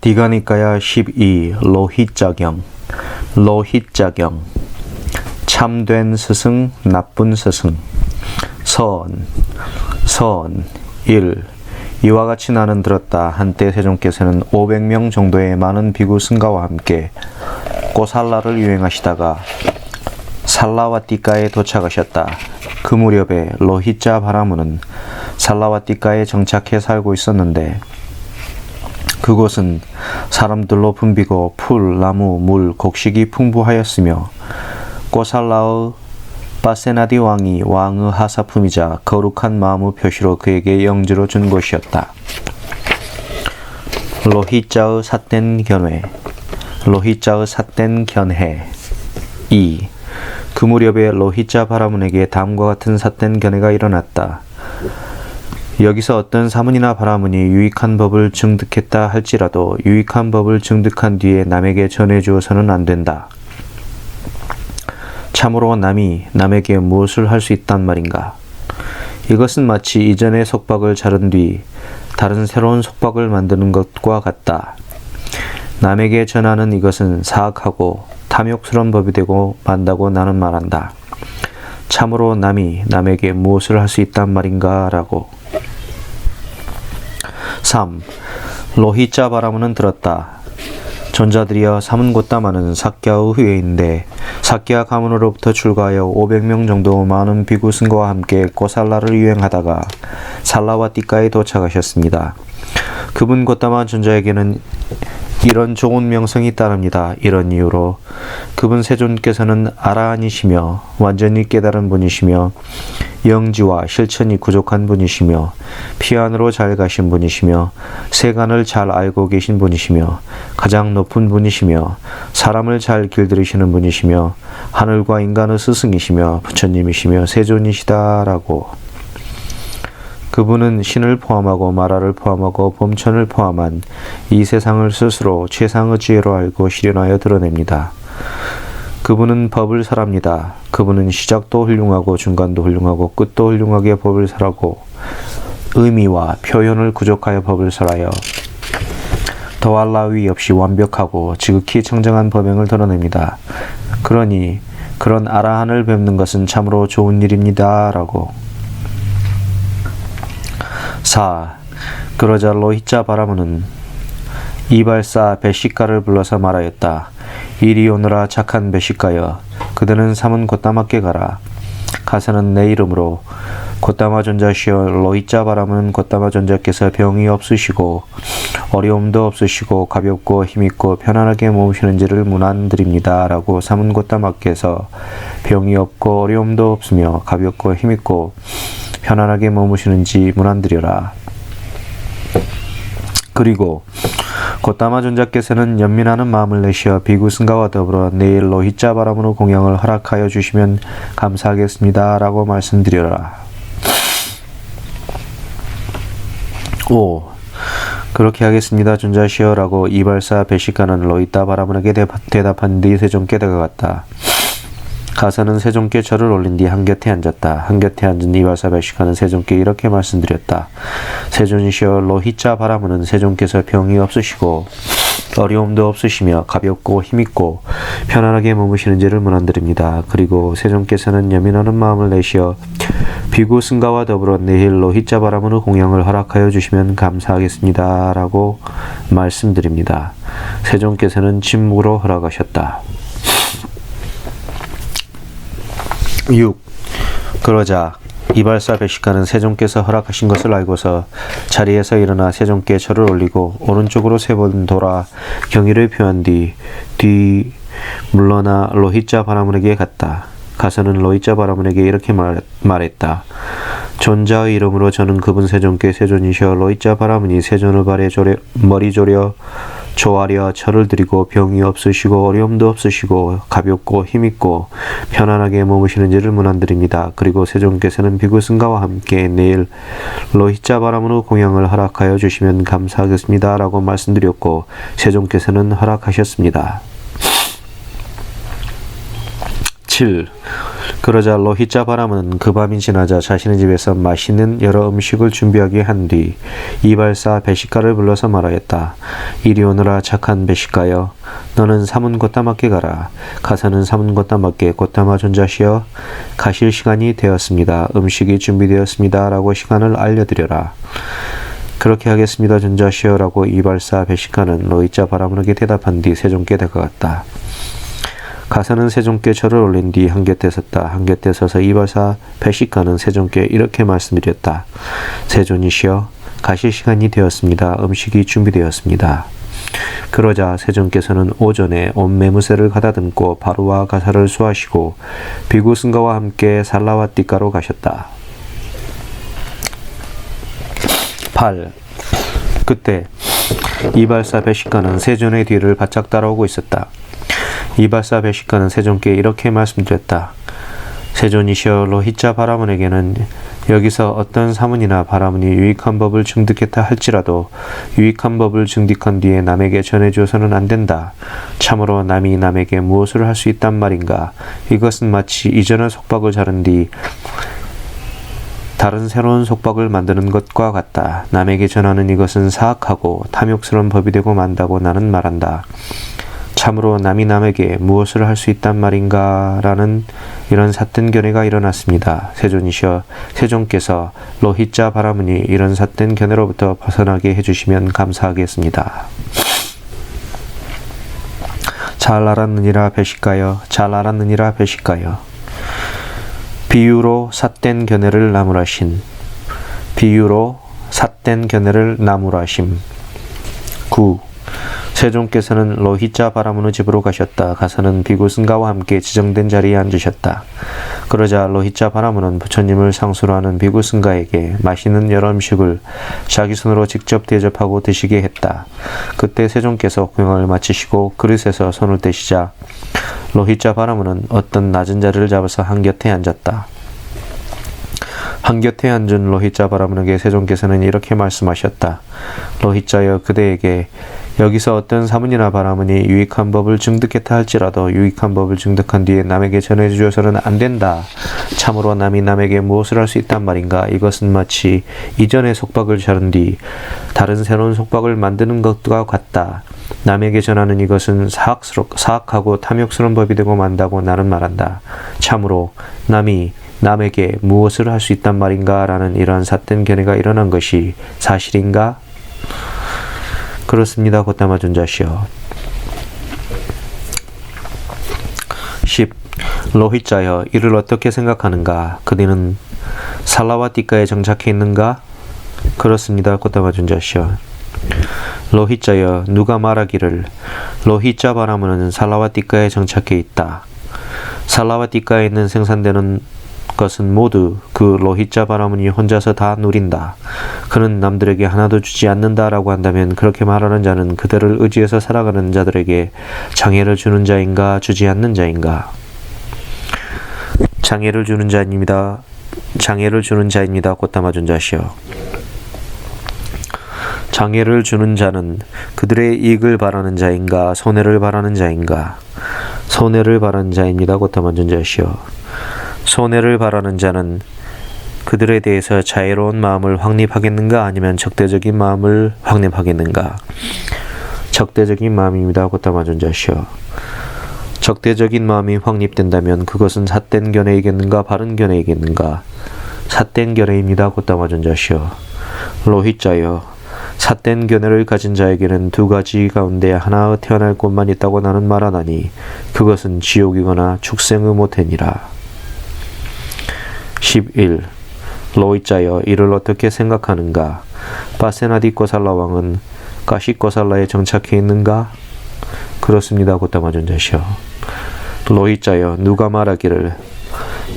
디가니까야 12 로히자경 로히자경 참된 스승 나쁜 스승 선, 선, 일 이와 같이 나는 들었다. 한때 세종께서는 500명 정도의 많은 비구 승가와 함께 꼬살라를 유행하시다가 살라와띠가에 도착하셨다. 그 무렵에 로히자 바라무는 살라와띠가에 정착해 살고 있었는데 그곳은 사람들로 붐비고 풀, 나무, 물, 곡식이 풍부하였으며 꼬살라의 바세나디 왕이 왕의 하사품이자 거룩한 마음의 표시로 그에게 영지로 준 곳이었다. 로히자의 삿된 견회 로히자의 삿된 견해 2. 그 무렵에 로히자 바라문에게 다음과 같은 삿된 견해가 일어났다. 여기서 어떤 사문이나 바라문이 유익한 법을 증득했다 할지라도 유익한 법을 증득한 뒤에 남에게 전해 주어서는 안 된다. 참으로 남이 남에게 무엇을 할 수 있단 말인가? 이것은 마치 이전의 속박을 자른 뒤 다른 새로운 속박을 만드는 것과 같다. 남에게 전하는 이것은 사악하고 탐욕스러운 법이 되고 만다고 나는 말한다. 참으로 남이 남에게 무엇을 할 수 있단 말인가? 라고. 3. 로히자 바라문은 들었다. 전자들이여 삼은 곧다마는 사키아의 후예인데 사키아 가문으로부터 출가하여 500명 정도 많은 비구 승거와 함께 꼬살라를 유행하다가 살라와 띠가에 도착하셨습니다. 그분 곧다마 전자에게는 이런 좋은 명성이 따릅니다. 이런 이유로 그분 세존께서는 아라한이시며 완전히 깨달은 분이시며 영지와 실천이 부족한 분이시며 피안으로 잘 가신 분이시며 세간을 잘 알고 계신 분이시며 가장 높은 분이시며 사람을 잘 길들이시는 분이시며 하늘과 인간의 스승이시며 부처님이시며 세존이시다라고 그분은 신을 포함하고 마라를 포함하고 범천을 포함한 이 세상을 스스로 최상의 지혜로 알고 실현하여 드러냅니다. 그분은 법을 설합니다. 그분은 시작도 훌륭하고 중간도 훌륭하고 끝도 훌륭하게 법을 설하고 의미와 표현을 구족하여 법을 설하여 더할 나위 없이 완벽하고 지극히 청정한 법행을 드러냅니다. 그러니 그런 아라한을 뵙는 것은 참으로 좋은 일입니다. 라고 4. 그러자 로히자 바라무는 이발사 베시카를 불러서 말하였다. 이리 오너라 착한 베시카여. 그대는 삼은 곧다맞게 가라. 가서는 내 이름으로 곧다마 존자시여 로히자 바라무는 곧다마 존자께서 병이 없으시고 어려움도 없으시고 가볍고 힘있고 편안하게 모으시는지를 문안드립니다. 라고 삼은 곧다마께서 병이 없고 어려움도 없으며 가볍고 힘있고 편안하게 머무시는지 문안드려라. 그리고 곧다마 존자께서는 연민하는 마음을 내시어 비구승가와 더불어 내일 로히자 바람으로 공양을 허락하여 주시면 감사하겠습니다. 라고 말씀드려라. 5. 그렇게 하겠습니다. 존자시여 라고 이발사 베시카는 로히타 바라문에게 대답한 뒤 세종께 다가갔다. 가서는 세종께 절을 올린 뒤 한 곁에 앉았다. 한 곁에 앉은 이발사 베시카는 세종께 이렇게 말씀드렸다. 세존이시여 로히자 바라문은 세종께서 병이 없으시고 어려움도 없으시며 가볍고 힘있고 편안하게 머무시는지를 문안드립니다. 그리고 세종께서는 여민하는 마음을 내시어 비구 승가와 더불어 내일 로히자 바라문의 공양을 허락하여 주시면 감사하겠습니다. 라고 말씀드립니다. 세종께서는 침묵으로 허락하셨다. 6. 그러자 이발사 베시카는 세종께서 허락하신 것을 알고서 자리에서 일어나 세종께 절을 올리고 오른쪽으로 세 번 돌아 경의를 표한 뒤 뒤 물러나 로히자 바라문에게 갔다. 가서는 로히자 바라문에게 이렇게 말, 말했다. 존자의 이름으로 저는 그분 세종께 세존이셔 로히자 바라문이 세존의 발에 조려, 머리 조려 조아려 철을 드리고 병이 없으시고 어려움도 없으시고 가볍고 힘있고 편안하게 머무시는지를 문안드립니다. 그리고 세종께서는 비구 승가와 함께 내일 로히자 바람으로 공양을 허락하여 주시면 감사하겠습니다. 라고 말씀드렸고 세종께서는 허락하셨습니다. 7. 그러자 로히자 바람은 그 밤이 지나자 자신의 집에서 맛있는 여러 음식을 준비하게 한 뒤 이발사 베시카를 불러서 말하였다. 이리 오너라 착한 베시카여 너는 사문 곧다맞게 가라. 가서는 사문 곧다맞게 곧다마 존자시여 가실 시간이 되었습니다. 음식이 준비되었습니다. 라고 시간을 알려드려라. 그렇게 하겠습니다. 존자시여라고 이발사 베시카는 로이자 바람에게 대답한 뒤 세종께 다가갔다. 가사는 세종께 절을 올린 뒤 한곁에 섰다. 한곁에 서서 이발사 베시카는 세종께 이렇게 말씀드렸다. 세존이시여 가실 시간이 되었습니다. 음식이 준비되었습니다. 그러자 세종께서는 오전에 온 매무새를 가다듬고 바로와 가사를 수하시고 비구승가와 함께 살라와 띠가로 가셨다. 8. 그때 이발사 베시카는 세존의 뒤를 바짝 따라오고 있었다. 이발사 베시카는 세존께 이렇게 말씀드렸다. 세존이시여 로 히자 바라문에게는 여기서 어떤 사문이나 바라문이 유익한 법을 증득했다 할지라도 유익한 법을 증득한 뒤에 남에게 전해주어서는 안 된다. 참으로 남이 남에게 무엇을 할 수 있단 말인가? 이것은 마치 이전의 속박을 자른 뒤 다른 새로운 속박을 만드는 것과 같다. 남에게 전하는 이것은 사악하고 탐욕스러운 법이 되고 만다고 나는 말한다. 참으로 남이 남에게 무엇을 할 수 있단 말인가? 라는 이런 삿된 견해가 일어났습니다. 세존이시여, 세종께서 로히자 바라문이 이런 삿된 견해로부터 벗어나게 해주시면 감사하겠습니다. 잘 알았느니라 배실까요? 잘 알았느니라 배실까요? 비유로 삿된 견해를 나무라신 비유로 삿된 견해를 나무라심 9. 세종께서는 로히자 바라문의 집으로 가셨다. 가서는 비구승가와 함께 지정된 자리에 앉으셨다. 그러자 로히자 바라문은 부처님을 상수로 하는 비구승가에게 맛있는 여러 음식을 자기 손으로 직접 대접하고 드시게 했다. 그때 세종께서 공양을 마치시고 그릇에서 손을 떼시자 로히자 바라문은 어떤 낮은 자리를 잡아서 한 곁에 앉았다. 한 곁에 앉은 로히자 바라문에게 세종께서는 이렇게 말씀하셨다. 로히자여 그대에게 여기서 어떤 사문이나 바라문이 유익한 법을 증득했다 할지라도 유익한 법을 증득한 뒤에 남에게 전해주어서는 안 된다. 참으로 남이 남에게 무엇을 할 수 있단 말인가? 이것은 마치 이전의 속박을 자른 뒤 다른 새로운 속박을 만드는 것과 같다. 남에게 전하는 이것은 사악스럽, 사악하고 탐욕스러운 법이 되고 만다고 나는 말한다. 참으로 남이 남에게 무엇을 할 수 있단 말인가? 라는 이러한 삿된 견해가 일어난 것이 사실인가? 그렇습니다. 곧다마 존자시여. 10. 로히자여 이를 어떻게 생각하는가? 그대는 살라와티카에 정착해 있는가? 그렇습니다. 곧다마 존자시여. 로히자여 누가 말하기를 로히자 바라문은 살라와티카에 정착해 있다. 살라와티카에 있는 생산되는 것은 모두 그 로히자 바라문이 혼자서 다 누린다. 그는 남들에게 하나도 주지 않는다라고 한다면 그렇게 말하는 자는 그들을 의지해서 살아가는 자들에게 장애를 주는 자인가 주지 않는 자인가? 장애를 주는 자입니다. 장애를 주는 자입니다. 꽃다마 존자시여. 장애를 주는 자는 그들의 이익을 바라는 자인가 손해를 바라는 자인가 손해를 바라는 자입니다. 꽃다마 존자시여. 손해를 바라는 자는 그들에 대해서 자애로운 마음을 확립하겠는가 아니면 적대적인 마음을 확립하겠는가 적대적인 마음입니다. 곧다마 존 자시여 적대적인 마음이 확립된다면 그것은 삿된 견해이겠는가 바른 견해이겠는가 삿된 견해입니다. 곧다마 존 자시여 로히자여 삿된 견해를 가진 자에게는 두 가지 가운데 하나 태어날 곳만 있다고 나는 말하나니 그것은 지옥이거나 축생의 모태니라. 11. 로이자여 이를 어떻게 생각하는가? 바세나디 꼬살라 왕은 가시 꼬살라에 정착해 있는가? 그렇습니다. 곧다마 존자시여. 로이자여 누가 말하기를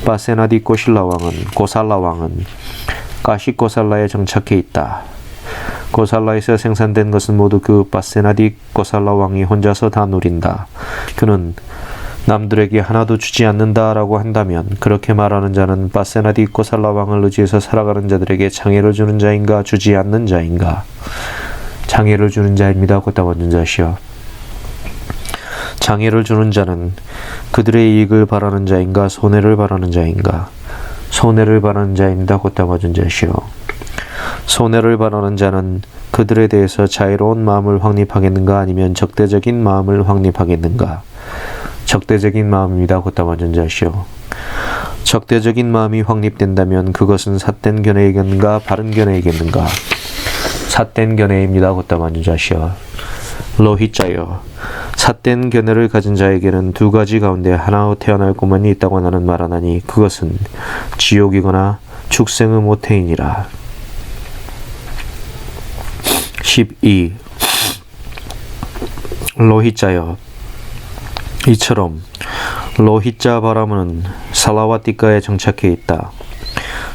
바세나디 꼬실라 왕은 고살라 왕은 가시 꼬살라에 정착해 있다. 고살라에서 생산된 것은 모두 그 바세나디 고살라 왕이 혼자서 다 누린다. 그는 남들에게 하나도 주지 않는다라고 한다면 그렇게 말하는 자는 바세나디 꼬살라 왕을 의지해서 살아가는 자들에게 장애를 주는 자인가 주지 않는 자인가 장애를 주는 자입니다. 곧다 얻는 자시여 장애를 주는 자는 그들의 이익을 바라는 자인가 손해를 바라는 자인가 손해를 바라는 자입니다. 곧다 맞은 자시오. 손해를 바라는 자는 그들에 대해서 자유로운 마음을 확립하겠는가 아니면 적대적인 마음을 확립하겠는가 적대적인 마음입니다. 곧다 맞은 자시오. 적대적인 마음이 확립된다면 그것은 삿된 견해이겠는가 바른 견해이겠는가 삿된 견해입니다. 곧다 맞은 자시오. 로히자여 삿된 견해를 가진 자에게는 두 가지 가운데 하나 태어날 꿈만이 있다고 나는 말하나니 그것은 지옥이거나 축생의 모태이니라 12 로히자여 이처럼 로히자 바람은 살라와티카에 정착해 있다.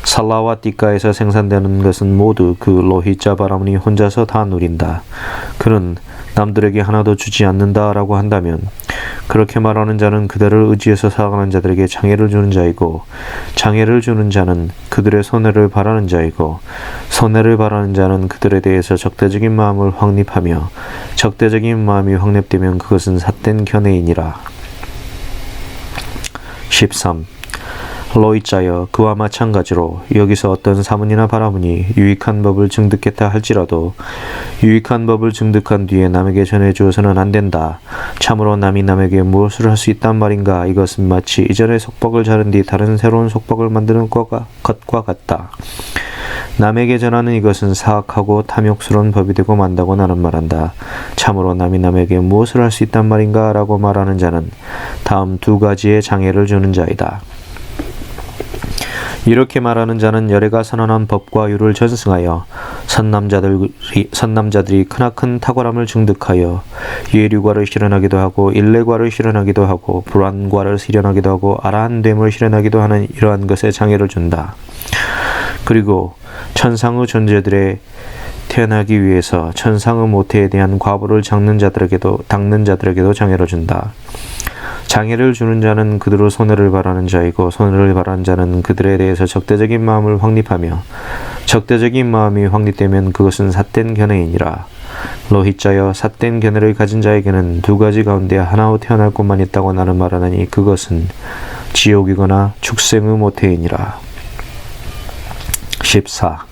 살라와티카에서 생산되는 것은 모두 그 로히자 바람이 혼자서 다 누린다. 그는 남들에게 하나도 주지 않는다라고 한다면 그렇게 말하는 자는 그들을 의지해서 살아가는 자들에게 장애를 주는 자이고 장애를 주는 자는 그들의 손해를 바라는 자이고 손해를 바라는 자는 그들에 대해서 적대적인 마음을 확립하며 적대적인 마음이 확립되면 그것은 삿된 견해이니라. 13. 로이자여 그와 마찬가지로 여기서 어떤 사문이나 바라문이 유익한 법을 증득했다 할지라도 유익한 법을 증득한 뒤에 남에게 전해주어서는 안 된다. 참으로 남이 남에게 무엇을 할 수 있단 말인가 이것은 마치 이전에 속박을 자른 뒤 다른 새로운 속박을 만드는 것과 같다. 남에게 전하는 이것은 사악하고 탐욕스러운 법이 되고 만다고 나는 말한다. 참으로 남이 남에게 무엇을 할 수 있단 말인가 라고 말하는 자는 다음 두 가지의 장애를 주는 자이다. 이렇게 말하는 자는 열애가 선언한 법과 유를 전승하여 선남자들이 선남자들이 크나큰 탁월함을 증득하여 예류과를 실현하기도 하고 일례과를 실현하기도 하고 불안과를 실현하기도 하고 아라한됨을 실현하기도 하는 이러한 것에 장애를 준다. 그리고 천상의 존재들의 태어나기 위해서 천상의 모태에 대한 과보를 잡는 자들에게도 닦는 자들에게도 장애를 준다. 장애를 주는 자는 그들의 손해를 바라는 자이고 손해를 바라는 자는 그들에 대해서 적대적인 마음을 확립하며 적대적인 마음이 확립되면 그것은 삿된 견해이니라. 로히자여 삿된 견해를 가진 자에게는 두 가지 가운데 하나로 태어날 곳만 있다고 나는 말하느니 그것은 지옥이거나 축생의 모태이니라. 14.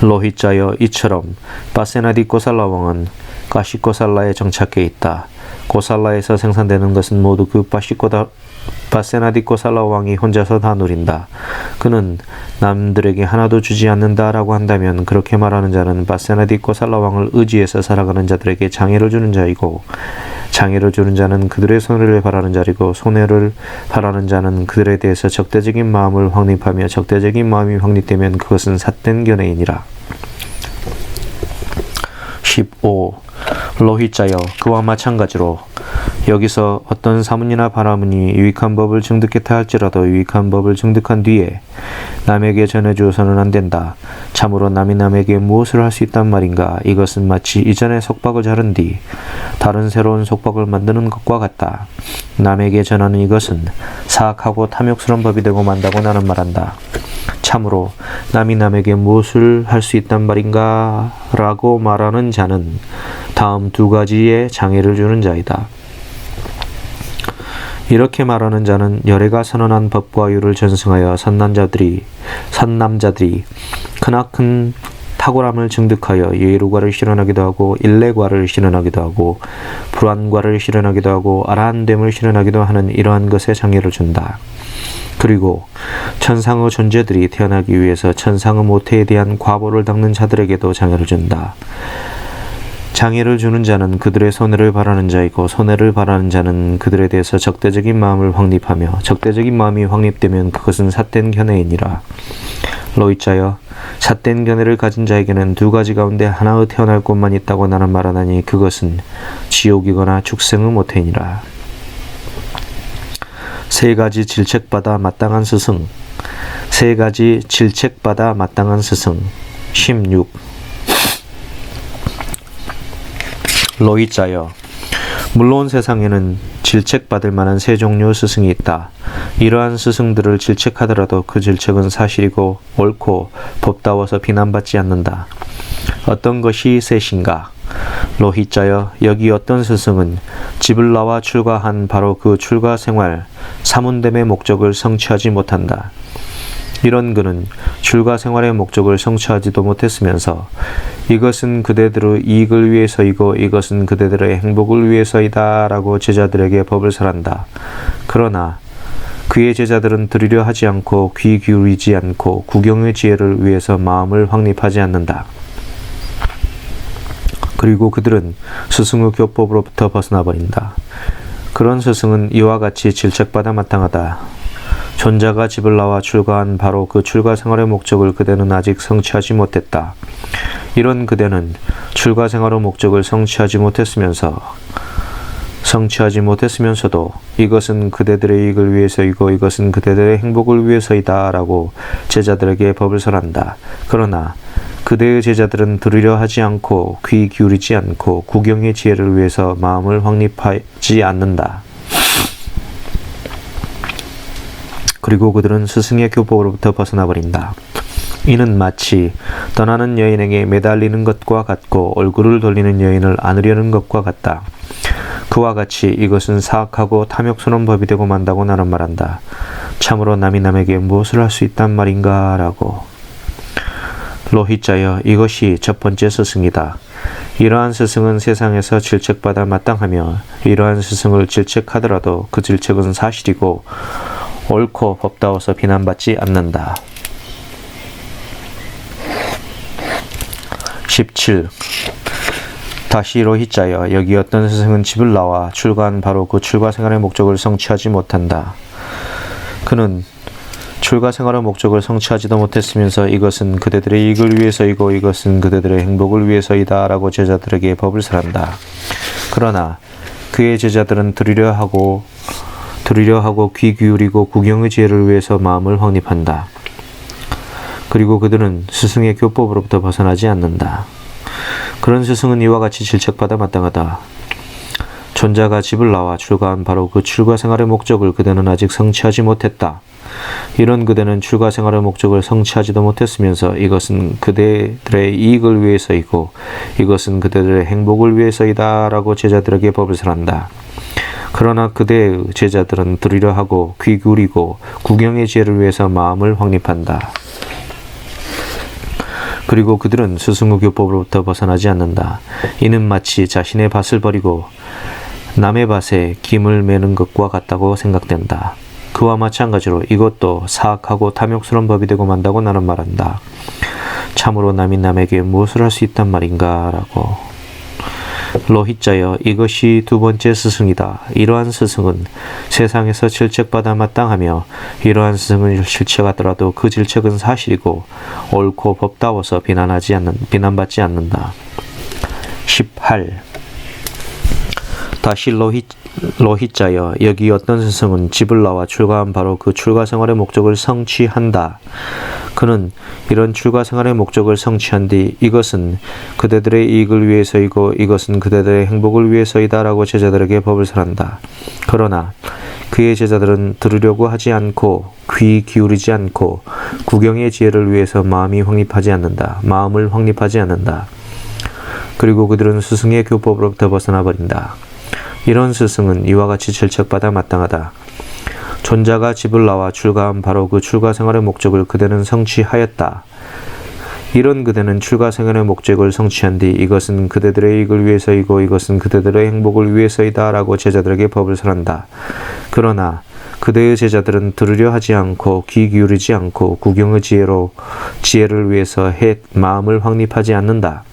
로히자여 이처럼 바세나디 고살라 왕은 가시고살라에 정착해 있다. 고살라에서 생산되는 것은 모두 그 바시코다 바세나디 고살라 왕이 혼자서 다 누린다. 그는 남들에게 하나도 주지 않는다라고 한다면 그렇게 말하는 자는 바세나디 고살라 왕을 의지해서 살아가는 자들에게 장애를 주는 자이고 장애를 주는 자는 그들의 손해를 바라는 자리고 손해를 바라는 자는 그들에 대해서 적대적인 마음을 확립하며 적대적인 마음이 확립되면 그것은 삿된 견해이니라. 15. 로히자여 그와 마찬가지로 여기서 어떤 사문이나 바라문이 유익한 법을 증득했다 할지라도 유익한 법을 증득한 뒤에 남에게 전해주어서는 안 된다. 참으로 남이 남에게 무엇을 할 수 있단 말인가? 이것은 마치 이전에 속박을 자른 뒤 다른 새로운 속박을 만드는 것과 같다. 남에게 전하는 이것은 사악하고 탐욕스러운 법이 되고 만다고 나는 말한다. 참으로 남이 남에게 무엇을 할 수 있단 말인가? 라고 말하는 자는 다음 두 가지의 장애를 주는 자이다. 이렇게 말하는 자는 열애가 선언한 법과 유를 전승하여 선남자들이 선남자들이 크나큰 탁월함을 증득하여 예루과를 실현하기도 하고 일례과를 실현하기도 하고 불안과를 실현하기도 하고 아라한됨을 실현하기도 하는 이러한 것에 장애를 준다. 그리고 천상의 존재들이 태어나기 위해서 천상의 모태에 대한 과보를 닦는 자들에게도 장애를 준다. 장애를 주는 자는 그들의 손해를 바라는 자이고 손해를 바라는 자는 그들에 대해서 적대적인 마음을 확립하며 적대적인 마음이 확립되면 그것은 삿된 견해이니라. 로이자여 삿된 견해를 가진 자에게는 두 가지 가운데 하나의 태어날 곳만 있다고 나는 말하나니 그것은 지옥이거나 축생의 모태이니라. 세 가지 질책받아 마땅한 스승 세 가지 질책받아 마땅한 스승 16 로이자여 물론 세상에는 질책받을 만한 세 종류의 스승이 있다. 이러한 스승들을 질책하더라도 그 질책은 사실이고 옳고 법다워서 비난받지 않는다. 어떤 것이 셋인가? 로히자여 여기 어떤 스승은 집을 나와 출가한 바로 그 출가 생활 사문됨의 목적을 성취하지 못한다. 이런 그는 출가 생활의 목적을 성취하지도 못했으면서 이것은 그대들의 이익을 위해서이고 이것은 그대들의 행복을 위해서이다 라고 제자들에게 법을 설한다. 그러나 그의 제자들은 들으려 하지 않고 귀 기울이지 않고 구경의 지혜를 위해서 마음을 확립하지 않는다. 그리고 그들은 스승의 교법으로부터 벗어나 버린다. 그런 스승은 이와 같이 질책받아 마땅하다. 존자가 집을 나와 출가한 바로 그 출가 생활의 목적을 그대는 아직 성취하지 못했다. 이런 그대는 출가 생활의 목적을 성취하지 못했으면서 성취하지 못했으면서도 이것은 그대들의 이익을 위해서이고 이것은 그대들의 행복을 위해서이다 라고 제자들에게 법을 설한다. 그러나 그대의 제자들은 들으려 하지 않고 귀 기울이지 않고 구경의 지혜를 위해서 마음을 확립하지 않는다. 그리고 그들은 스승의 교법으로부터 벗어나 버린다. 이는 마치 떠나는 여인에게 매달리는 것과 같고 얼굴을 돌리는 여인을 안으려는 것과 같다. 그와 같이 이것은 사악하고 탐욕스러운 법이 되고 만다고 나는 말한다. 참으로 남이 남에게 무엇을 할 수 있단 말인가? 라고. 로히자여 이것이 첫 번째 스승이다. 이러한 스승은 세상에서 질책받아 마땅하며 이러한 스승을 질책하더라도 그 질책은 사실이고 옳고 법다워서 비난받지 않는다. 17. 다시 로히자여 여기 어떤 스승은 집을 나와 출가한 바로 그 출가 생활의 목적을 성취하지 못한다. 그는 출가 생활의 목적을 성취하지도 못했으면서 이것은 그대들의 이익을 위해서이고 이것은 그대들의 행복을 위해서이다 라고 제자들에게 법을 설한다. 그러나 그의 제자들은 들으려 하고 들으려 하고 귀 기울이고 구경의 지혜를 위해서 마음을 확립한다. 그리고 그들은 스승의 교법으로부터 벗어나지 않는다. 그런 스승은 이와 같이 질책받아 마땅하다. 존자가 집을 나와 출가한 바로 그 출가 생활의 목적을 그대는 아직 성취하지 못했다. 이런 그대는 출가 생활의 목적을 성취하지도 못했으면서 이것은 그대들의 이익을 위해서이고 이것은 그대들의 행복을 위해서이다 라고 제자들에게 법을 설한다. 그러나 그대의 제자들은 들으려 하고 귀 기울이고 구경의 지혜를 위해서 마음을 확립한다. 그리고 그들은 스승의 교법으로부터 벗어나지 않는다. 이는 마치 자신의 밭을 버리고 남의 밭에 김을 매는 것과 같다고 생각된다. 그와 마찬가지로 이것도 사악하고 탐욕스러운 법이 되고 만다고 나는 말한다. 참으로 남이 남에게 무엇을 할 수 있단 말인가? 라고. 로히자여 이것이 두 번째 스승이다. 이러한 스승은 세상에서 질책받아 마땅하며 이러한 스승을 질책하더라도 그 질책은 사실이고 옳고 법다워서 비난하지 않는 비난받지 않는다. 18. 다시 로히, 로히자여 여기 어떤 스승은 집을 나와 출가한 바로 그 출가 생활의 목적을 성취한다. 그는 이런 출가 생활의 목적을 성취한 뒤 이것은 그대들의 이익을 위해서이고 이것은 그대들의 행복을 위해서이다라고 제자들에게 법을 설한다. 그러나 그의 제자들은 들으려고 하지 않고 귀 기울이지 않고 구경의 지혜를 위해서 마음이 확립하지 않는다. 마음을 확립하지 않는다. 그리고 그들은 스승의 교법으로부터 벗어나 버린다. 이런 스승은 이와 같이 질책받아 마땅하다. 존자가 집을 나와 출가한 바로 그 출가 생활의 목적을 그대는 성취하였다. 이런 그대는 출가 생활의 목적을 성취한 뒤 이것은 그대들의 이익을 위해서이고 이것은 그대들의 행복을 위해서이다라고 제자들에게 법을 설한다. 그러나 그대의 제자들은 들으려 하지 않고 귀 기울이지 않고 구경의 지혜로 지혜를 위해서 해 마음을 확립하지 않는다.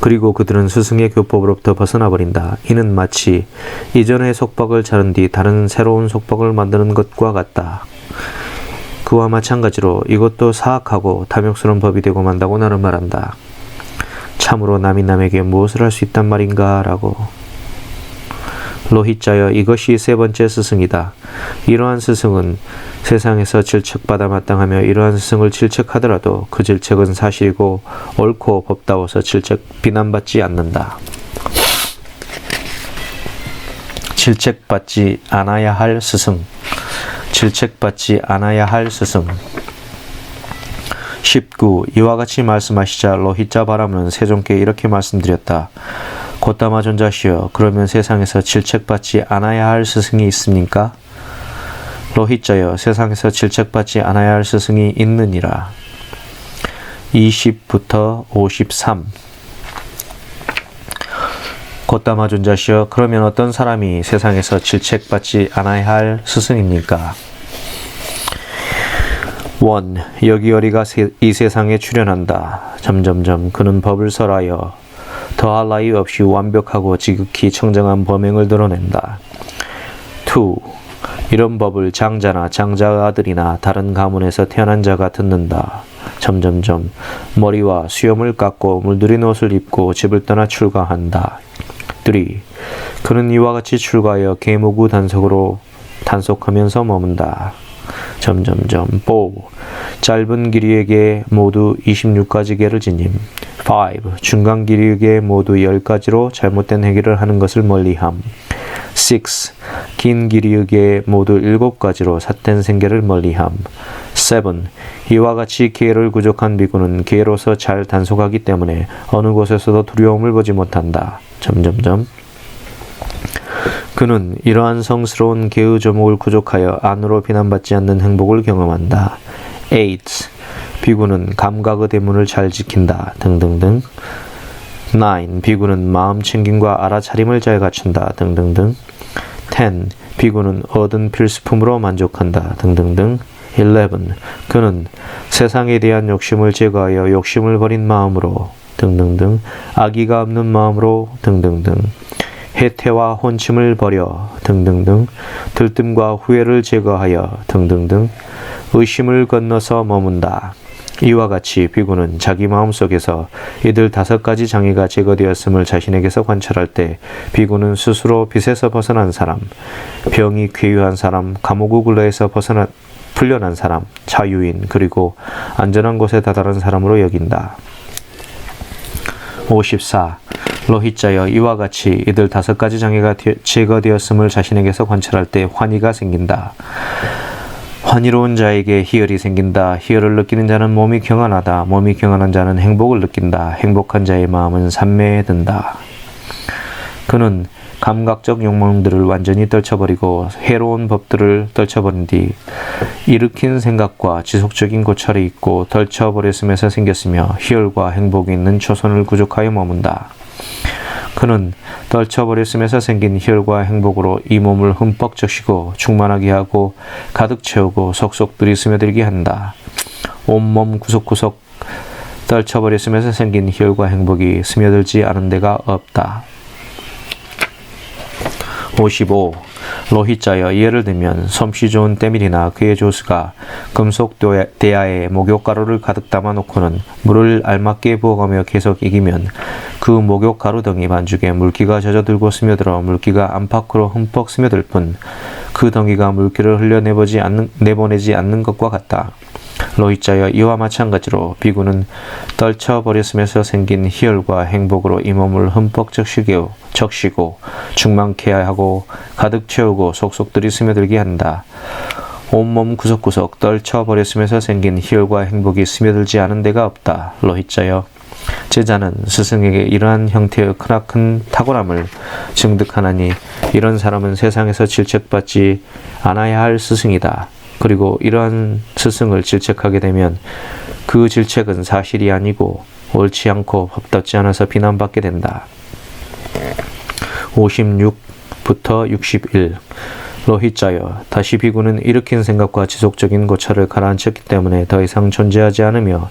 그리고 그들은 스승의 교법으로부터 벗어나 버린다. 이는 마치 이전의 속박을 자른 뒤 다른 새로운 속박을 만드는 것과 같다. 그와 마찬가지로 이것도 사악하고 탐욕스러운 법이 되고 만다고 나는 말한다. 참으로 남이 남에게 무엇을 할 수 있단 말인가? 라고. 로히자여 이것이 세 번째 스승이다. 이러한 스승은 세상에서 질책받아 마땅하며 이러한 스승을 질책하더라도 그 질책은 사실이고 옳고 법다워서 질책 비난받지 않는다. 질책받지 않아야 할 스승. 질책받지 않아야 할 스승. 19. 이와 같이 말씀하시자 로히자 바람은 세종께 이렇게 말씀드렸다. 곧다마 전자시여 그러면 세상에서 질책받지 않아야 할 스승이 있습니까? 로히자여 세상에서 질책받지 않아야 할 스승이 있느니라. 20부터 53 곧다마 존자시여 그러면 어떤 사람이 세상에서 질책받지 않아야 할 스승입니까? 원 여기 어리가 세- 이 세상에 출현한다. 점점점 그는 법을 설하여 더할 나위 없이 완벽하고 지극히 청정한 범행을 드러낸다. 2. 이런 법을 장자나 장자 아들이나 다른 가문에서 태어난 자가 듣는다. 점점점 머리와 수염을 깎고 물들인 옷을 입고 집을 떠나 출가한다. 3. 그는 이와 같이 출가하여 계무구 단속으로 단속하면서 머문다. 점점점 4. 짧은 길이에게 모두 26가지 개를 지님 5. 중간 길이에게 모두 10가지로 잘못된 해결을 하는 것을 멀리함 6. 긴 길이에게 모두 7가지로 삿된 생계를 멀리함 7. 이와 같이 개를 구족한 비구는 개로서 잘 단속하기 때문에 어느 곳에서도 두려움을 보지 못한다. 점점점 그는 이러한 성스러운 개의 조목을 구족하여 안으로 비난받지 않는 행복을 경험한다. 8. 비구는 감각의 대문을 잘 지킨다. 등등등. 9. 비구는 마음 챙김과 알아차림을 잘 갖춘다. 등등등. 10. 비구는 얻은 필수품으로 만족한다. 등등등. 11. 그는 세상에 대한 욕심을 제거하여 욕심을 버린 마음으로 등등등. 악의가 없는 마음으로 등등등. 해태와 혼침을 버려 등등등 들뜸과 후회를 제거하여 등등등 의심을 건너서 머문다. 이와 같이 비구는 자기 마음속에서 이들 다섯 가지 장애가 제거되었음을 자신에게서 관찰할 때 비구는 스스로 빛에서 벗어난 사람, 병이 쾌유한 사람, 감옥의 굴레에서 벗어난 풀려난 사람, 자유인 그리고 안전한 곳에 다다른 사람으로 여긴다. 54. 로히자여 이와 같이 이들 다섯 가지 장애가 되- 제거되었음을 자신에게서 관찰할 때 환희가 생긴다. 환희로운 자에게 희열이 생긴다. 희열을 느끼는 자는 몸이 경안하다. 몸이 경안한 자는 행복을 느낀다. 행복한 자의 마음은 산매에 든다. 그는 감각적 욕망들을 완전히 떨쳐버리고 해로운 법들을 떨쳐버린 뒤 일으킨 생각과 지속적인 고찰이 있고 떨쳐버렸음에서 생겼으며 희열과 행복이 있는 초선을 구족하여 머문다. 그는 떨쳐버렸음에서 생긴 희열과 행복으로 이 몸을 흠뻑 적시고 충만하게 하고 가득 채우고 속속들이 스며들게 한다. 온몸 구석구석 떨쳐버렸음에서 생긴 희열과 행복이 스며들지 않은 데가 없다. 55. 로히자여 예를 들면 솜씨 좋은 때밀이나 그의 조수가 금속 대야에 목욕가루를 가득 담아 놓고는 물을 알맞게 부어가며 계속 이기면 그 목욕가루 덩이 반죽에 물기가 젖어들고 스며들어 물기가 안팎으로 흠뻑 스며들 뿐 그 덩이가 물기를 흘려내보지 않는, 내보내지 않는 것과 같다. 로히자여 이와 마찬가지로 비구는 떨쳐버렸음에서 생긴 희열과 행복으로 이 몸을 흠뻑 적시고, 적시고 충만케 하고 가득 채우고 속속들이 스며들게 한다. 온몸 구석구석 떨쳐버렸음에서 생긴 희열과 행복이 스며들지 않은 데가 없다. 로히자여 제자는 스승에게 이러한 형태의 크나큰 탁월함을 증득하나니 이런 사람은 세상에서 질책받지 않아야 할 스승이다. 그리고 이러한 스승을 질책하게 되면 그 질책은 사실이 아니고 옳지 않고 법답지 않아서 비난받게 된다. 56부터 61 로히자여 다시 비구는 일으킨 생각과 지속적인 고찰을 가라앉혔기 때문에 더 이상 존재하지 않으며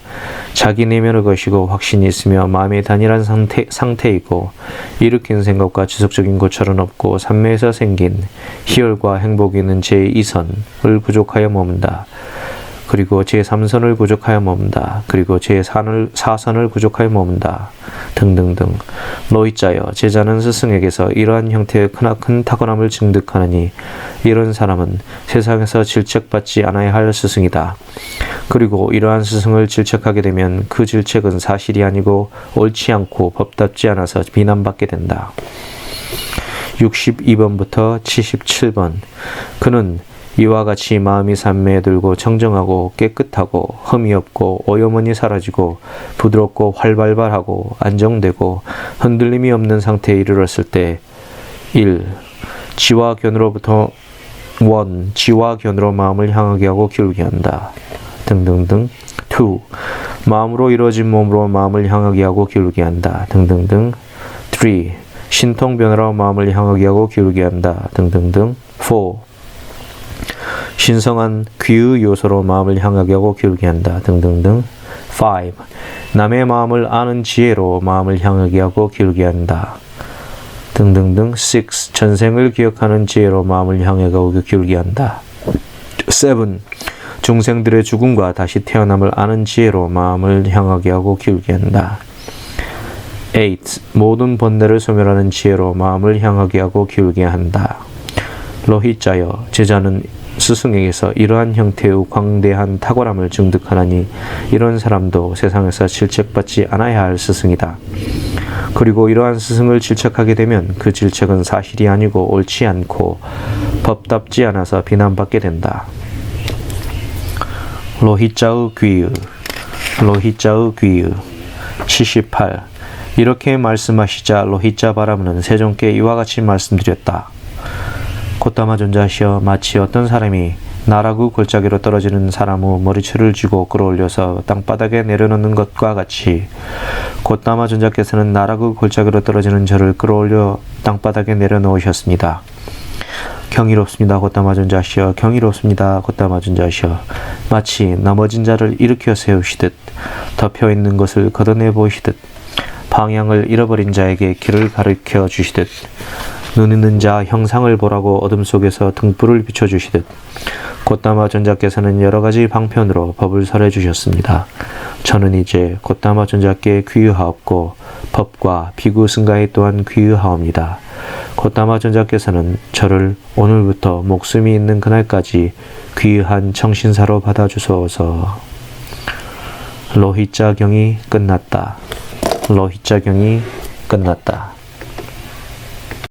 자기 내면의 것이고 확신이 있으며 마음의 단일한 상태, 상태이고 일으킨 생각과 지속적인 고찰은 없고 산매에서 생긴 희열과 행복이 있는 제2선을 부족하여 머문다. 그리고 제3선을 부족하여 머문다. 그리고 제4선을 부족하여 머문다. 등등등. 로이자여 제자는 스승에게서 이러한 형태의 크나큰 탁월함을 증득하느니 이런 사람은 세상에서 질책받지 않아야 할 스승이다. 그리고 이러한 스승을 질책하게 되면 그 질책은 사실이 아니고 옳지 않고 법답지 않아서 비난받게 된다. 62번부터 77번. 그는 이와 같이 마음이 산매들고 청정하고 깨끗하고 흠이 없고 오염원이 사라지고 부드럽고 활발발하고 안정되고 흔들림이 없는 상태에 이르렀을 때 1. 지와 견으로부터 원, 지와 견으로 마음을 향하게 하고 기울게 한다. 등등등. 2. 마음으로 이루어진 몸으로 마음을 향하게 하고 기울게 한다. 등등등. 3. 신통 변화로 마음을 향하게 하고 기울게 한다. 등등등. 4. 신성한 귀의 요소로 마음을 향하게 하고 기울게 한다. 등등등. 5. 남의 마음을 아는 지혜로 마음을 향하게 하고 기울게 한다. 등등등. 6. 전생을 기억하는 지혜로 마음을 향하고 기울게 한다. 7. 중생들의 죽음과 다시 태어남을 아는 지혜로 마음을 향하게 하고 기울게 한다. 8. 모든 번뇌를 소멸하는 지혜로 마음을 향하게 하고 기울게 한다. 로히자여 제자는 스승에게서 이러한 형태의 광대한 탁월함을 증득하나니 이런 사람도 세상에서 질책받지 않아야 할 스승이다. 그리고 이러한 스승을 질책하게 되면 그 질책은 사실이 아니고 옳지 않고 법답지 않아서 비난받게 된다. 로히자의 귀의 로히자의 귀의 78 이렇게 말씀하시자 로히자 바라문은 세종께 이와 같이 말씀드렸다. 곧다마 존자시여 마치 어떤 사람이 나라구 골짜기로 떨어지는 사람의 머리채를 쥐고 끌어올려서 땅바닥에 내려놓는 것과 같이 곧다마 존자께서는 나라구 골짜기로 떨어지는 저를 끌어올려 땅바닥에 내려놓으셨습니다. 경이롭습니다. 곧다마 존자시여 경이롭습니다. 곧다마 존자시여 마치 넘어진 자를 일으켜 세우시듯 덮여 있는 것을 걷어내 보이시듯 방향을 잃어버린 자에게 길을 가르쳐 주시듯 눈 있는 자 형상을 보라고 어둠 속에서 등불을 비춰주시듯 곧다마 전자께서는 여러 가지 방편으로 법을 설해 주셨습니다. 저는 이제 곧다마 전자께 귀의하옵고 법과 비구 승가에 또한 귀의하옵니다. 곧다마 전자께서는 저를 오늘부터 목숨이 있는 그날까지 귀의한 청신사로 받아주소서. 로히자 경이 끝났다. 로히자 경이 끝났다.